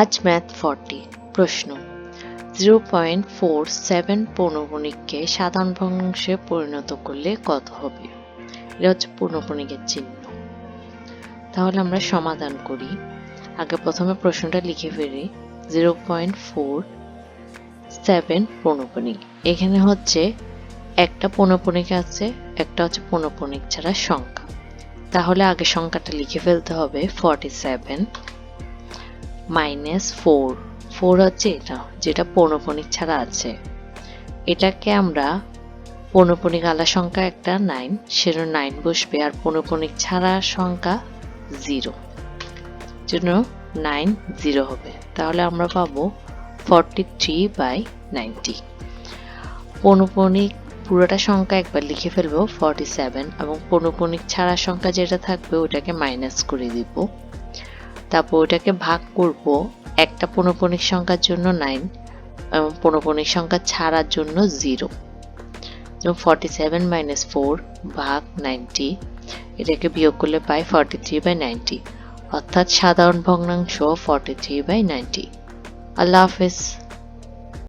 আজ math forty, প্রশ্ন। Zero point four seven পৌনপুণিককে সাধারণ ভগ্নাংশে পরিণত করলে কত হবে? এটা হচ্ছে পূর্ণপণিকের চিহ্ন। তাহলে আমরা সমাধান করি। আগে প্রথমে প্রশ্নটা লিখে ফেলি। জিরো পয়েন্ট ফোর সেভেন পৌনপুণিক এখানে হচ্ছে একটা পৌনপুণিক আছে, একটা হচ্ছে পৌনপুণিক ছাড়া সংখ্যা। তাহলে আগে সংখ্যাটা লিখে ফেলতে হবে forty seven minus four. Four হচ্ছে এটা, যেটা পৌনপুণিক ছাড়া আছে। এটাকে আমরা পৌনপুণিক আলা সংখ্যা একটা নাইন সেটা নাইন বসবে, আর পৌনপুণিক ছাড়া সংখ্যা জিরো জন্য নাইন জিরো হবে। তাহলে আমরা পাবো ফর্টি থ্রি বাই নাইনটি পৌনপুণিক পুরোটা সংখ্যা একবার লিখে ফেলব ফর্টি সেভেন এবং পৌনপুণিক ছাড়া সংখ্যা যেটা থাকবে, ওটাকে মাইনাস করে দিব। তারপর ওটাকে ভাগ করব একটা পৌনপুণিক সংখ্যার জন্য নাইন এবং পৌনপুণিক সংখ্যা ছাড়ার জন্য জিরো এবং ফর্টি সেভেন মাইনাস ফোর ভাগ নাইনটি এটাকে বিয়োগ করলে পাই ফর্টি থ্রি বাই নাইনটি অর্থাৎ সাধারণ ভগ্নাংশ ফর্টি থ্রি বাই নাইনটি আল্লাহ হাফেজ।